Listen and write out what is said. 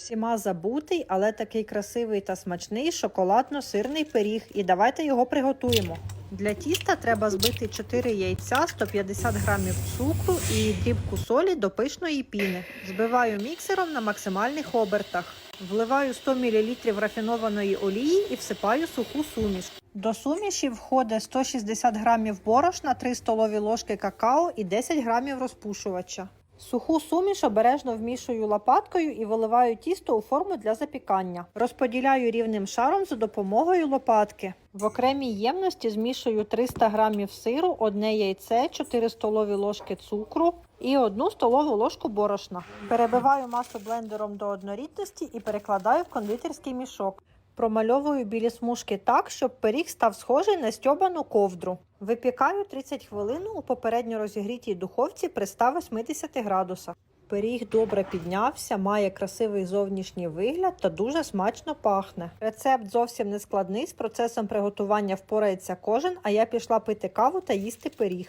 Всіма забутий, але такий красивий та смачний шоколадно-сирний пиріг. І давайте його приготуємо. Для тіста треба збити 4 яйця, 150 грамів цукру і дрібку солі до пишної піни. Збиваю міксером на максимальних обертах. Вливаю 100 мл рафінованої олії і всипаю суху суміш. До суміші входить 160 грамів борошна, 3 столові ложки какао і 10 грамів розпушувача. Суху суміш обережно вмішую лопаткою і виливаю тісто у форму для запікання. Розподіляю рівним шаром за допомогою лопатки. В окремій ємності змішую 300 грамів сиру, одне яйце, 4 столові ложки цукру і 1 столову ложку борошна. Перебиваю масу блендером до однорідності і перекладаю в кондитерський мішок. Промальовую білі смужки так, щоб пиріг став схожий на стьобану ковдру. Випікаю 30 хвилин у попередньо розігрітій духовці при 180 градусах. Пиріг добре піднявся, має красивий зовнішній вигляд та дуже смачно пахне. Рецепт зовсім не складний. З процесом приготування впорається кожен, а я пішла пити каву та їсти пиріг.